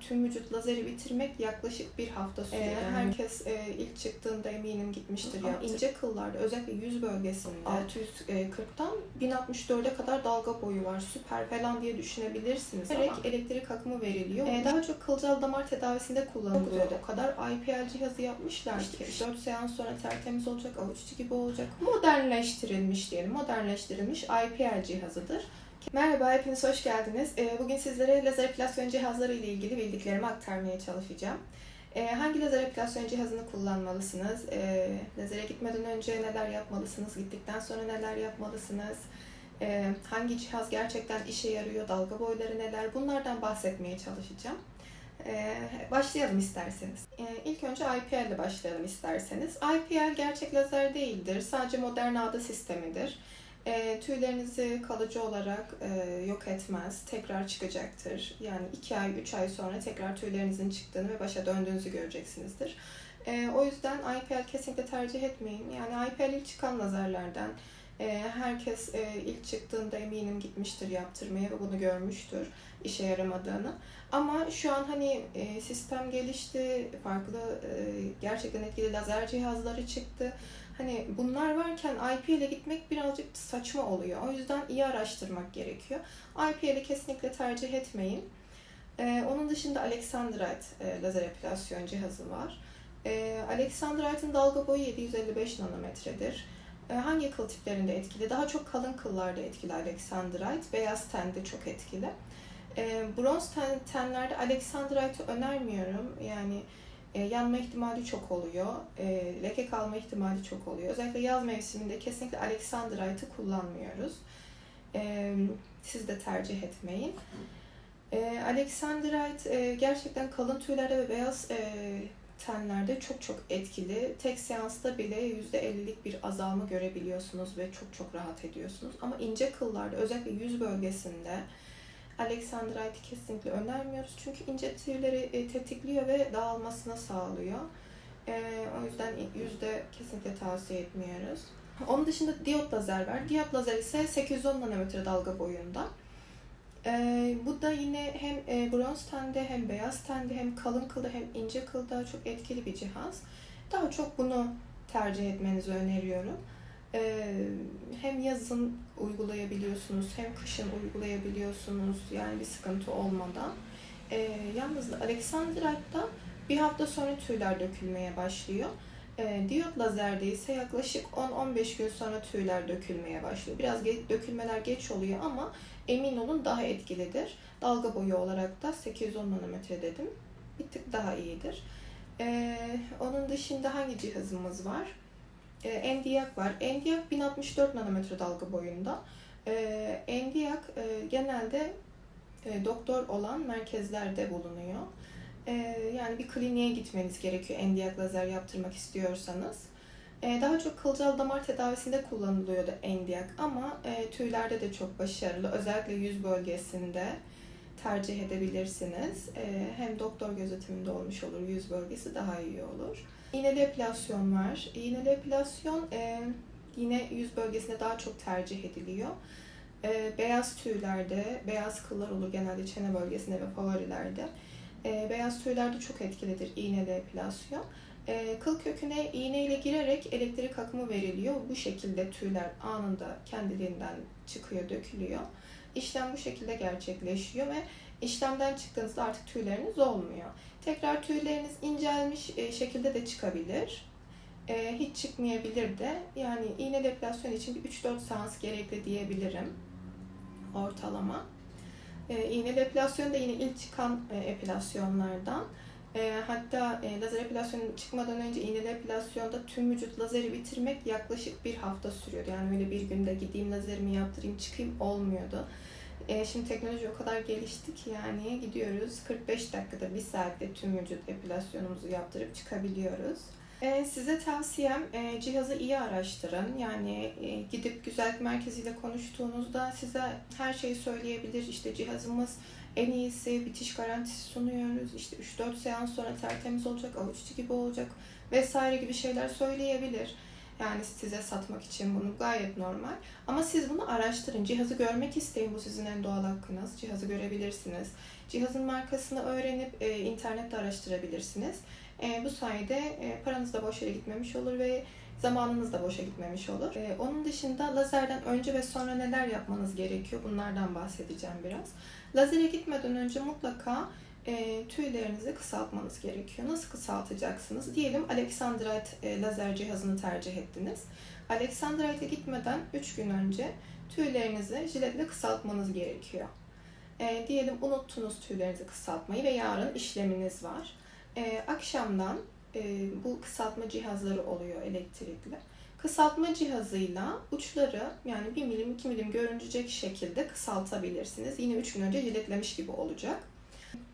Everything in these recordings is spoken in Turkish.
tüm vücut lazeri bitirmek yaklaşık bir hafta sürüyor. Ee, herkes e, ilk çıktığında eminim gitmiştir ya. ince kıllarda özellikle yüz bölgesinde 640'tan 1064'e kadar dalga boyu var. Süper falan diye düşünebilirsiniz ama Direkt elektrik akımı veriliyor. Ee, daha çok kılcal damar tedavisinde kullanılıyor. O kadar IPL cihazı yapmışlar ki 4 seans sonra tertemiz olacak, avuç içi gibi olacak. Modernleştirilmiş diyelim. Modernleştirilmiş IPL cihazıdır. Merhaba, hepiniz hoş geldiniz. Ee, Bugün sizlere lazer epilasyon cihazları ile ilgili bildiklerimi aktarmaya çalışacağım. Ee, Hangi lazer epilasyon cihazını kullanmalısınız? Ee, Lazere gitmeden önce neler yapmalısınız? Gittikten sonra neler yapmalısınız? Hangi cihaz gerçekten işe yarıyor? Dalga boyları neler? Bunlardan bahsetmeye çalışacağım. Başlayalım isterseniz. Ee, İlk önce IPL ile başlayalım isterseniz. IPL gerçek lazer değildir. Sadece modern ağda sistemidir. E, tüylerinizi kalıcı olarak e, yok etmez, tekrar çıkacaktır. Yani 2 ay, 3 ay sonra tekrar tüylerinizin çıktığını ve başa döndüğünüzü göreceksinizdir. E, o yüzden IPL kesinlikle tercih etmeyin. Yani IPL ilk çıkan lazerlerden. E, herkes e, ilk çıktığında eminim gitmiştir yaptırmaya ve bunu görmüştür işe yaramadığını. Ama şu an hani e, sistem gelişti, farklı e, gerçekten etkili lazer cihazları çıktı. Hani bunlar varken IP ile gitmek birazcık saçma oluyor. O yüzden iyi araştırmak gerekiyor. IPL'i kesinlikle tercih etmeyin. Ee, onun dışında Alexandrite e, lazer epilasyon cihazı var. Ee, Alexandrite'ın dalga boyu 755 nanometredir. Ee, hangi kıl tiplerinde etkili? Daha çok kalın kıllarda etkili Alexandrite. Beyaz tende çok etkili. Ee, bronz ten, tenlerde Alexandrite'ı önermiyorum. Yani e, yanma ihtimali çok oluyor. E, leke kalma ihtimali çok oluyor. Özellikle yaz mevsiminde kesinlikle Alexandrite'ı kullanmıyoruz. E, siz de tercih etmeyin. Alexandrite e, gerçekten kalın tüylerde ve beyaz tenlerde çok çok etkili. Tek seansta bile %50'lik bir azalma görebiliyorsunuz ve çok çok rahat ediyorsunuz. Ama ince kıllarda özellikle yüz bölgesinde Alexandrite'i kesinlikle önermiyoruz. Çünkü ince tüyleri e, tetikliyor ve dağılmasına sağlıyor. E, o yüzden yüzde kesinlikle tavsiye etmiyoruz. Onun dışında diyot lazer var. Diyot lazer ise 810 nanometre dalga boyunda. E, bu da yine hem e, bronz tende hem beyaz tende hem kalın kılda hem ince kılda çok etkili bir cihaz. Daha çok bunu tercih etmenizi öneriyorum. Ee, hem yazın uygulayabiliyorsunuz hem kışın uygulayabiliyorsunuz yani bir sıkıntı olmadan. Ee, yalnız Alexandrite'da bir hafta sonra tüyler dökülmeye başlıyor. Ee, diyot lazerde ise yaklaşık 10-15 gün sonra tüyler dökülmeye başlıyor. Biraz ge- dökülmeler geç oluyor ama emin olun daha etkilidir. Dalga boyu olarak da 810 nanometre dedim. Bir tık daha iyidir. Ee, onun dışında hangi cihazımız var? E, Endiyak var. Endiyak 1064 nanometre dalga boyunda. E, Endiyak e, genelde e, doktor olan merkezlerde bulunuyor. E, yani bir kliniğe gitmeniz gerekiyor endiyak lazer yaptırmak istiyorsanız. E, daha çok kılcal damar tedavisinde kullanılıyordu endiyak ama e, tüylerde de çok başarılı. Özellikle yüz bölgesinde tercih edebilirsiniz. E, hem doktor gözetiminde olmuş olur, yüz bölgesi daha iyi olur. İğneli epilasyon var. İğneli epilasyon e, yine yüz bölgesinde daha çok tercih ediliyor. E, beyaz tüylerde, beyaz kıllar olur genelde çene bölgesinde ve favorilerde. E, beyaz tüylerde çok etkilidir iğneli epilasyon. E, kıl köküne iğne ile girerek elektrik akımı veriliyor. Bu şekilde tüyler anında kendiliğinden çıkıyor, dökülüyor. İşlem bu şekilde gerçekleşiyor ve işlemden çıktığınızda artık tüyleriniz olmuyor. Tekrar tüyleriniz incelmiş e, şekilde de çıkabilir. E, hiç çıkmayabilir de. Yani iğne depilasyon için bir 3-4 seans gerekli diyebilirim. Ortalama. E, iğne depilasyon da yine ilk çıkan epilasyonlardan. Hatta lazer epilasyon çıkmadan önce iğne epilasyonda tüm vücut lazeri bitirmek yaklaşık bir hafta sürüyordu. Yani öyle bir günde gideyim lazerimi yaptırayım çıkayım olmuyordu. E, şimdi teknoloji o kadar gelişti ki yani gidiyoruz 45 dakikada bir saatte tüm vücut epilasyonumuzu yaptırıp çıkabiliyoruz. E, size tavsiyem e, cihazı iyi araştırın. Yani e, gidip güzellik merkeziyle konuştuğunuzda size her şeyi söyleyebilir. İşte cihazımız en iyisi, bitiş garantisi sunuyoruz. İşte 3-4 seans sonra tertemiz olacak, avuç gibi olacak vesaire gibi şeyler söyleyebilir. Yani size satmak için bunu gayet normal. Ama siz bunu araştırın. Cihazı görmek isteyin. Bu sizin en doğal hakkınız. Cihazı görebilirsiniz. Cihazın markasını öğrenip e, internette araştırabilirsiniz. E, bu sayede e, paranız da boşa gitmemiş olur ve zamanınız da boşa gitmemiş olur. E, onun dışında lazerden önce ve sonra neler yapmanız gerekiyor? Bunlardan bahsedeceğim biraz. Lazere gitmeden önce mutlaka e, tüylerinizi kısaltmanız gerekiyor. Nasıl kısaltacaksınız? Diyelim Alexandrite e, lazer cihazını tercih ettiniz. Alexandrite'e gitmeden 3 gün önce tüylerinizi jiletle kısaltmanız gerekiyor. E, diyelim unuttunuz tüylerinizi kısaltmayı ve yarın işleminiz var. E, akşamdan e, bu kısaltma cihazları oluyor elektrikli. Kısaltma cihazıyla uçları yani 1 milim 2 milim görünecek şekilde kısaltabilirsiniz. Yine 3 gün önce jiletlemiş gibi olacak.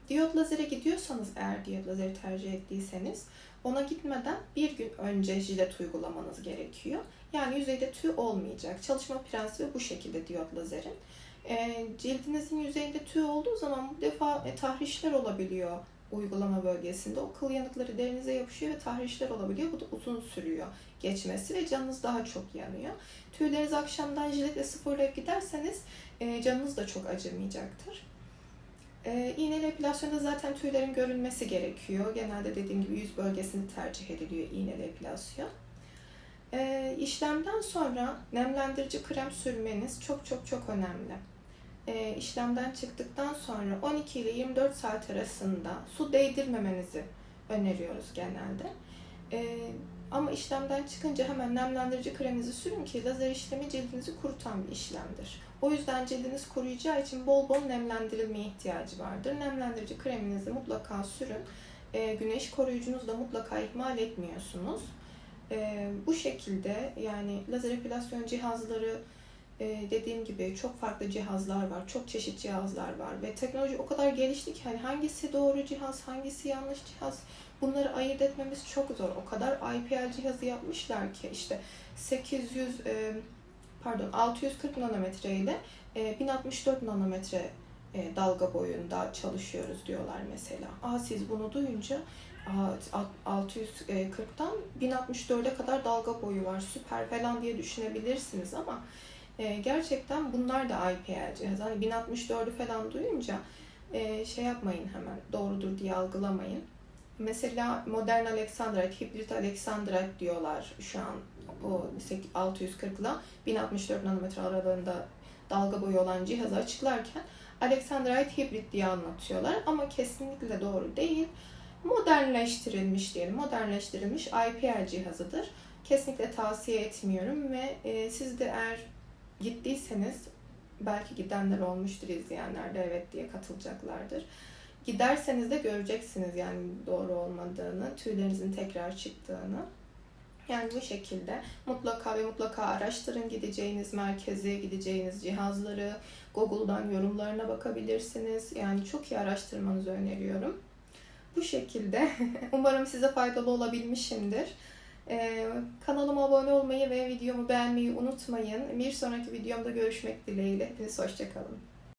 Diyot lazere gidiyorsanız eğer diyot lazeri tercih ettiyseniz ona gitmeden bir gün önce jilet uygulamanız gerekiyor. Yani yüzeyde tüy olmayacak. Çalışma prensibi bu şekilde diyot lazerin. E, cildinizin yüzeyinde tüy olduğu zaman bu defa e, tahrişler olabiliyor uygulama bölgesinde. O kıl yanıkları derinize yapışıyor ve tahrişler olabiliyor. Bu da uzun sürüyor geçmesi ve canınız daha çok yanıyor. Tüylerinizi akşamdan jiletle sıfırlayıp giderseniz e, canınız da çok acımayacaktır. E, iğneli epilasyonda zaten tüylerin görünmesi gerekiyor. Genelde dediğim gibi yüz bölgesini tercih ediliyor iğneli epilasyon. E, işlemden sonra nemlendirici krem sürmeniz çok çok çok önemli. E, işlemden çıktıktan sonra 12 ile 24 saat arasında su değdirmemenizi öneriyoruz genelde. E, ama işlemden çıkınca hemen nemlendirici kreminizi sürün ki lazer işlemi cildinizi kurutan bir işlemdir. O yüzden cildiniz kuruyacağı için bol bol nemlendirilmeye ihtiyacı vardır. Nemlendirici kreminizi mutlaka sürün. E, güneş koruyucunuzu da mutlaka ihmal etmiyorsunuz. E, bu şekilde yani lazer epilasyon cihazları e, dediğim gibi çok farklı cihazlar var, çok çeşit cihazlar var ve teknoloji o kadar gelişti ki hani hangisi doğru cihaz, hangisi yanlış cihaz bunları ayırt etmemiz çok zor. O kadar IPL cihazı yapmışlar ki işte 800 e, pardon 640 nanometre ile e, 1064 nanometre e, dalga boyunda çalışıyoruz diyorlar mesela. Aa siz bunu duyunca aa, 640'tan 1064'e kadar dalga boyu var süper falan diye düşünebilirsiniz ama e, gerçekten bunlar da IPL cihaz. Hani 1064'ü falan duyunca e, şey yapmayın hemen doğrudur diye algılamayın. Mesela modern Alexandrite, hibrit Alexandrite diyorlar şu an o 640 ile 1064 nanometre aralığında dalga boyu olan cihazı açıklarken Alexandrite hibrit diye anlatıyorlar ama kesinlikle doğru değil. Modernleştirilmiş diyelim, modernleştirilmiş IPL cihazıdır. Kesinlikle tavsiye etmiyorum ve e, siz de eğer gittiyseniz belki gidenler olmuştur izleyenler de evet diye katılacaklardır. Giderseniz de göreceksiniz yani doğru olmadığını, tüylerinizin tekrar çıktığını. Yani bu şekilde mutlaka ve mutlaka araştırın gideceğiniz merkezi, gideceğiniz cihazları, Google'dan yorumlarına bakabilirsiniz. Yani çok iyi araştırmanızı öneriyorum. Bu şekilde umarım size faydalı olabilmişimdir. Ee, kanalıma abone olmayı ve videomu beğenmeyi unutmayın. Bir sonraki videomda görüşmek dileğiyle. Hepiniz hoşçakalın.